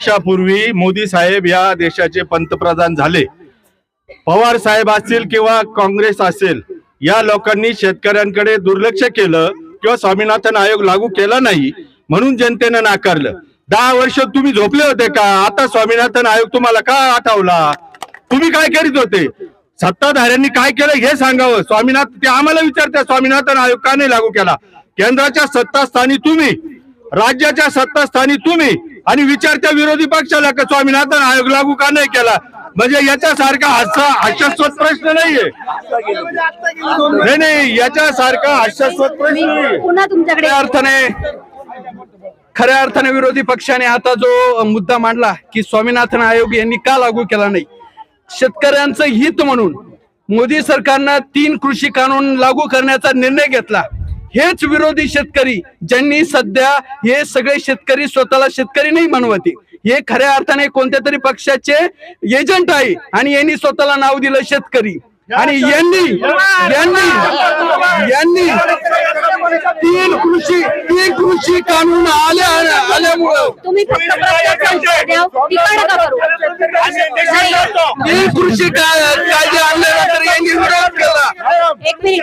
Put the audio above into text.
वर्षापूर्वी मोदी साहेब या देशाचे पंतप्रधान झाले. पवार साहेब असतील किंवा काँग्रेस असेल या लोकांनी शेतकऱ्यांकडे दुर्लक्ष केलं किंवा स्वामीनाथन आयोग लागू केला नाही म्हणून जनतेनं नाकारलं. दहा वर्ष तुम्ही झोपले होते का? आता स्वामीनाथन आयोग तुम्हाला का आठवला? तुम्ही काय करीत होते? सत्ताधाऱ्यांनी काय केलं हे सांगावं. स्वामीनाथ ते आम्हाला विचारते स्वामीनाथन आयोग का नाही लागू केला? केंद्राच्या सत्तास्थानी तुम्ही. राज्याच्या सत्तास्थानी तुम्ही आणि विचारत्या विरोधी पक्षाला का स्वामीनाथन आयोग लागू का नाही केला? म्हणजे याच्यासारखा हास्य हास्यास्पद प्रश्न नाहीये. नाही नाही याच्यासारखा हास्यास्पद प्रश्न नाहीये. पुन्हा तुमच्याकडे खऱ्या अर्थाने खऱ्या अर्थाने विरोधी पक्षाने आता जो मुद्दा मांडला की स्वामीनाथन आयोग यांनी का लागू केला नाही? शेतकऱ्यांचं हित म्हणून मोदी सरकारनं तीन कृषी कानून लागू करण्याचा निर्णय घेतला. हेच विरोधी शेतकरी ज्यांनी सध्या हे सगळे शेतकरी स्वतःला शेतकरी नाही म्हणवते. हे खऱ्या अर्थाने कोणत्या तरी पक्षाचे एजंट आहे आणि यांनी स्वतःला नाव दिलं शेतकरी. आणि यांनी यांनी यांनी तीन कृषी तीन कृषी कानून आल्या आल्यामुळं तीन कृषी कायदे आणल्यानंतर यांनी विरोध केला. एक मिनिट.